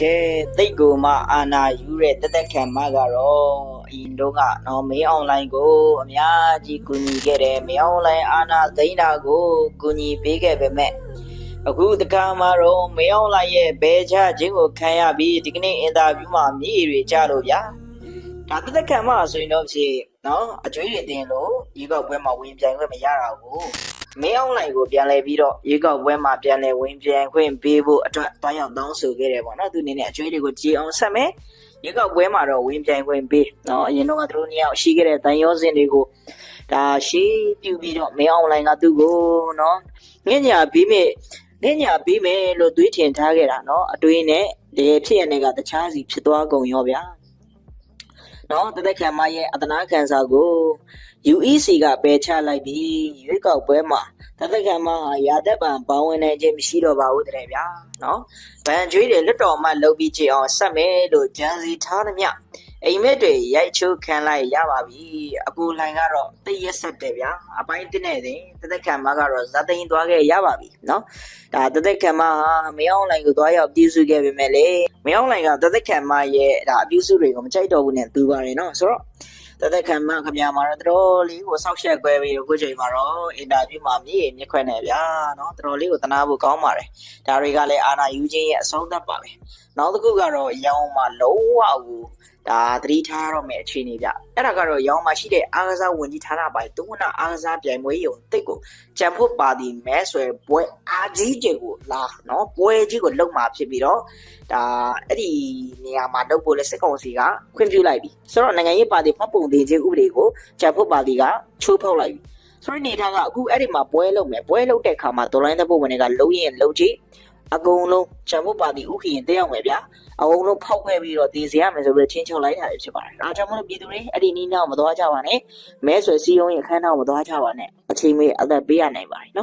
ကဲတိတ်ကိုမှအာနာယူတဲ့တက်တက်ခံမကတော့အရင်တော့ကနော်မင်းအွန်လိုင်းကိုအများကြီးကူညီခဲ့တယ်မင်းအွန်လိုင်းအာနာသိမ်းတာကိုကူညီပေးခဲ့ပေမဲ့အခုတခါမှတော့မင်းအွန်လိုင်းရဲ့ဘဲချခြင်းကိုခံရပြီးဒီကနေ့အင်တာဗျူးမှာမြေတွေကြလို့ဗျာ ဒါတက်တက်ခံမဆိုရင်တော့ဖြစ်နော်အကျွေးတွေတင်လို့ဒီကောက်ပွဲမှာဝင်ပြိုင်ခွင့်မရတာကိုမင်းအွန်လိုင်းကိုပြန်လဲပြီးတော့ရေကောက်ပွဲမှာပြန်လဲဝင်ပြန်ခွင့်ပေးဖို့အတွက်တွားရောက်တောင်းဆိုခဲ့တယ်ပေါ့နော်သူအနေနဲ့အကျွေးတွေကိုကြည်အောင်ဆက်မယ်ရေကောက်ပွဲမှာတော့ဝင်ပြန်ခွင့်ပေးနော်အရင်တော့ကသူတို့နှစ်ယောက်ရှိခဲ့တဲ့တန်ရောစင်တွေကိုဒါရှေးပြူပြီးတော့မင်းအွန်လိုင်းကသူ့ကိုနော်ငင့်ညာပြီးမေငင့်ညာပြီးမယ်လို့တွေးထင်ထားခဲ့တာနော်အတွေးနဲ့တကယ်ဖြစ်ရတဲ့ကတခြားစီဖြစ်သွားကုန်ရောဗျာ နော်တသက်ခံမရဲ့အတနာခံစာကို UEC ကပယ်ချလိုက်ပြီးရွေးကောက်ပွဲမှာ တသက်ကမှရာသက်ပံပေါင်းဝင်နေခြင်းမရှိတော့ပါဘူးတဲ့ဗျာနော်ဗန်ကျွေးတွေလွတ်တော်မှလှုပ်ပြီးချင်အောင်ဆက်မယ်လို့ကြံစီထားသမျှအိမ်မက်တွေရိုက်ချိုးခံလိုက်ရပါပြီအကူလိုင်ကတော့တည့်ရက်ဆက်တယ်ဗျာအပိုင်းတင်းနေတယ်တသက်ခံမကတော့ဇာသိန်းသွားခဲ့ရပါပြီနော်ဒါတသက်ခံမဟာမင်းအောင်လိုင်ကိုသွားရောက်ပြုစုခဲ့ပေမဲ့လေမင်းအောင်လိုင်ကတသက်ခံမရဲ့ဒါအပြုစုတွေကိုမကြိုက်တော့ဘူးနဲ့သူပါတယ်နော်ဆိုတော့ တသက်ခံမခင်ဗျာမှာတော့တော်လေးကိုစောက်ရှက်ခွဲပြီးတော့ခုချိန်မှာတော့အင်တာဗျူးမှာမြည်မြခွဲနေဗျာနော်တော်လေးကိုတနာဖို့ကောင်းပါတယ်ဒါတွေကလည်းအာနာယူခြင်းရဲ့အဆုံးသတ်ပါပဲနောက်တစ်ခုကတော့ရောင်းမှာလုံးဝကို ဒါသတိထားရမယ့်အခြေအနေဗျအဲ့ဒါကတော့ရောင်းမှာရှိတဲ့အားကစားဝင်ကြီးဌာနပိုင်းဒုဝနအားကစားပြိုင်ပွဲယုံတိတ်ကိုကြံဖို့ပါတီမဲဆွဲပွဲအားကြီးကျကိုလာနော်ပွဲကြီးကိုလုံမှာဖြစ်ပြီးတော့ဒါအဲ့ဒီနေရာမှာလုပ်ဖို့လဲစစ်ကောင်စီကခွင့်ပြုလိုက်ပြီဆိုတော့နိုင်ငံရေးပါတီမှတ်ပုံတင်ခြင်းဥပဒေကိုဂျပ်ဖို့ပါတီကချိုးဖောက်လိုက်ပြီ ဆိုတော့နေတာကအခုအဲ့ဒီမှာပွဲလုပ်မယ်ပွဲလုပ်တဲ့အခါမှာဒေါ်လိုင်းတပ်ဖို့ဝင်တွေကလုံးရင်လုံးကြည့်အကုန်လုံးဂျပ်ဖို့ပါတီဥခရင်တက်ရောက်မယ်ဗျာအကုန်လုံးဖောက်ခဲ့ပြီးတော့တည်စေရမယ်ဆိုပြီးချင်းချုပ်လိုက်တာဖြစ်ပါတယ်ဒါကြောင့်မလို့ပြည်သူတွေအဲ့ဒီနီးနားမသွားကြပါနဲ့မဲဆွယ်စည်းရုံးရင်အခမ်းအနားမသွားကြပါနဲ့အချိန်မေးအသက်ပေးရနိုင်ပါတယ်နော်